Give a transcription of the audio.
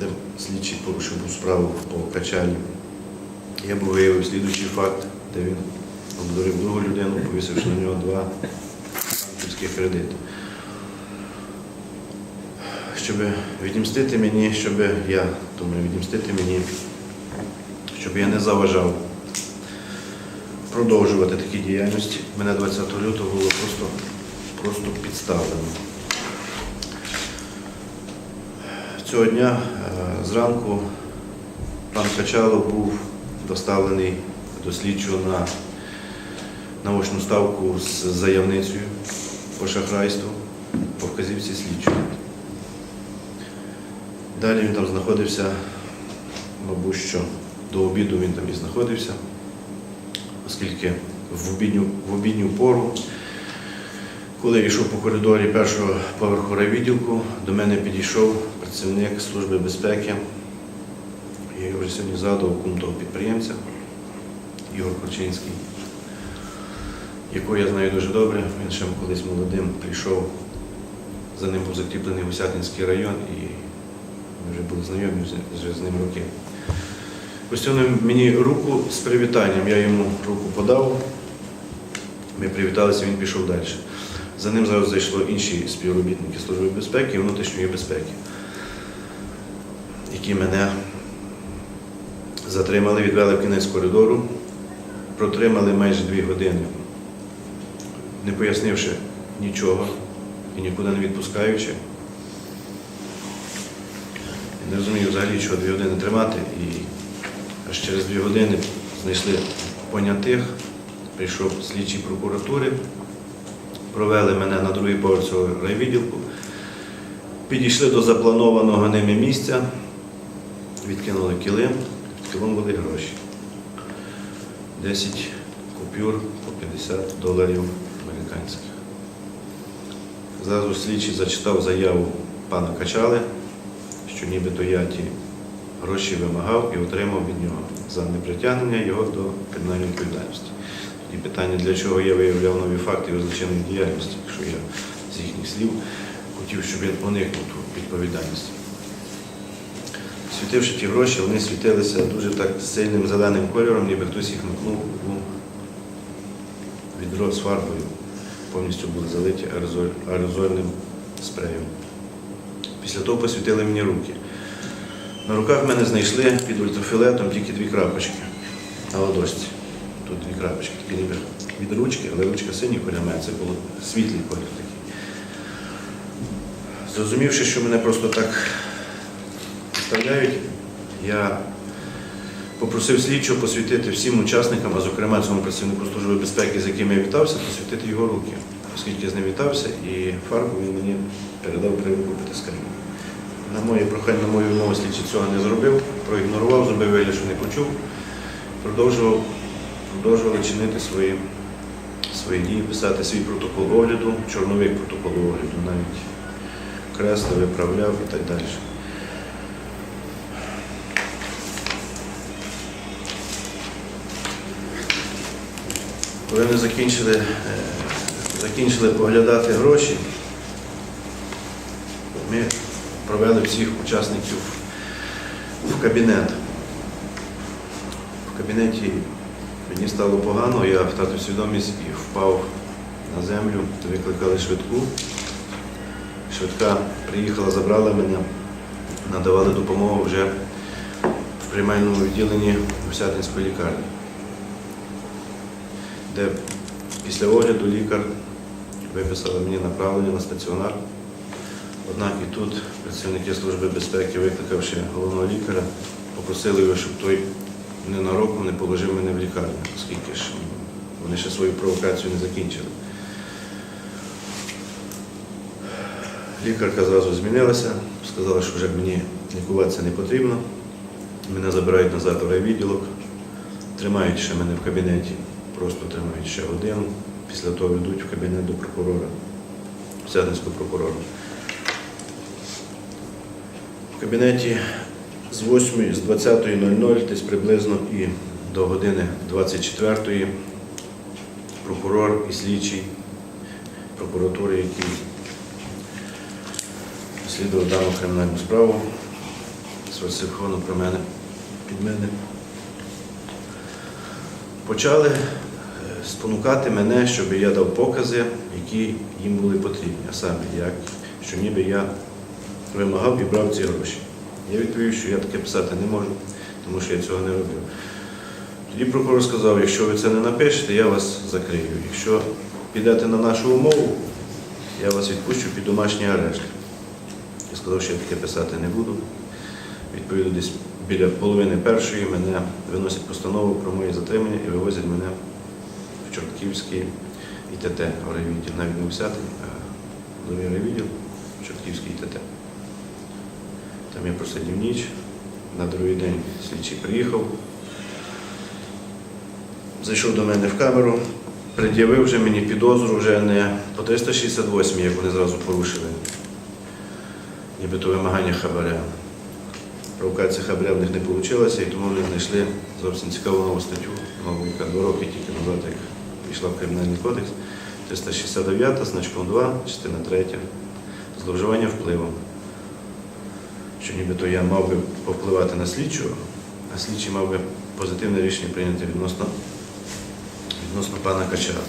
де слідчий порушив справу по качалі. Я був виявив слідуючий факт, де він обдурив другу людину, повісивши на нього два банківські кредити. Щоб відімстити мені, щоб я думаю, відімстити мені, щоб я не заважав продовжувати такі діяльності. Мене 20 лютого було просто, просто підставлено. Цього дня е, зранку пан Качалов був доставлений до слідчого на наочну ставку з заявницею по шахрайству по вказівці слідчого. Далі він там знаходився, мабуть, що до обіду він там і знаходився, оскільки в обідню, в обідню пору, коли я йшов по коридорі першого поверху райвідділку, до мене підійшов працівник Служби безпеки. Я вже сьогодні згадував кум підприємця Ігор Корчинський, якого я знаю дуже добре. Він ще колись молодим прийшов, за ним був закріплений Гусятинський район, і ми вже були знайомі вже з ним роки. Постійно мені руку з привітанням, я йому руку подав, ми привіталися, він пішов далі. За ним зараз зайшло інші співробітники Служби безпеки і внутрішньої безпеки, які мене затримали, відвели в кінець коридору, протримали майже дві години, не пояснивши нічого і нікуди не відпускаючи. Не розумію взагалі, що дві години тримати, і аж через дві години знайшли понятих, прийшов слідчий прокуратури, провели мене на другий поверх цього райвідділку, підійшли до запланованого ними місця, відкинули килим, під килим були гроші. 10 купюр по 50 доларів американських. Зразу слідчий зачитав заяву пана Качали, що нібито я ті гроші вимагав і отримав від нього за непритягнення його до кримінальної відповідальності. І питання, для чого я виявляв нові факти його злочинної діяльності, якщо я з їхніх слів хотів, щоб він уникнув ту відповідальність. Світивши ті гроші, вони світилися дуже так сильним зеленим кольором, ніби хтось їх макнув у відро з фарбою. Повністю були залиті аерозоль- аерозольним спреєм. Після того посвітили мені руки. На руках мене знайшли під ультрафіолетом тільки дві крапочки на ладошці. Тут дві крапочки, такі ніби від ручки, але ручка синій має, це було світлий колір такий. Зрозумівши, що мене просто так вставляють, я попросив слідчого посвітити всім учасникам, а зокрема цьому працівнику Служби безпеки, з яким я вітався, посвітити його руки, оскільки я з ним вітався, і фарбу він мені передав при потисканні. На моє прохання, на мою вимогу слідчий цього не зробив, проігнорував, зробив вигляд, що не почув, продовжував, продовжували чинити свої, свої дії, писати свій протокол огляду, чорновик протоколу огляду, навіть кресло виправляв і так далі. Коли вони закінчили, е, закінчили поглядати гроші, ми провели всіх учасників в кабінет. В кабінеті мені стало погано, я втратив свідомість і впав на землю, викликали швидку. Швидка приїхала, забрала мене, надавали допомогу вже в приймальному відділенні Усятинської лікарні, де після огляду лікар виписала мені направлення на стаціонар. Однак і тут працівники Служби безпеки, викликавши головного лікаря, попросили його, щоб той ненароком не положив мене в лікарню, оскільки ж вони ще свою провокацію не закінчили. Лікарка зразу змінилася, сказала, що вже мені лікуватися не потрібно. Мене забирають назад в райвідділок, тримають ще мене в кабінеті, просто тримають ще годину. Після того ведуть в кабінет до прокурора, Сядинського прокурора. В кабінеті з 8, з 20.00 десь приблизно і до години 24 прокурор і слідчий прокуратури, який розслідував дану кримінальну справу, сфальсифіковано про мене, під мене. Почали е, спонукати мене, щоб я дав покази, які їм були потрібні, а саме, як, що ніби я вимагав і брав ці гроші. Я відповів, що я таке писати не можу, тому що я цього не робив. Тоді прокурор сказав, якщо ви це не напишете, я вас закрию. Якщо підете на нашу умову, я вас відпущу під домашній арешт. Я сказав, що я таке писати не буду. Відповідно, десь біля половини першої мене виносять постанову про моє затримання і вивозять мене в Чортківський ІТТ, в райвідділ, навіть не в Сятин, а в новий райвідділ, в Чортківський ІТТ. Там я просидів ніч. На другий день слідчий приїхав, зайшов до мене в камеру, пред'явив вже мені підозру вже не по 368, як вони зразу порушили, нібито вимагання хабаря. Провокація хабаря в них не вийшла, і тому вони знайшли зовсім цікаву нову статтю, нову, яка два роки тільки назад, як пішла в Кримінальний кодекс, 369, значком 2, частина 3, зловживання впливом. Що нібито я мав би повпливати на слідчого, а слідчий мав би позитивне рішення прийняти відносно, відносно пана Качара.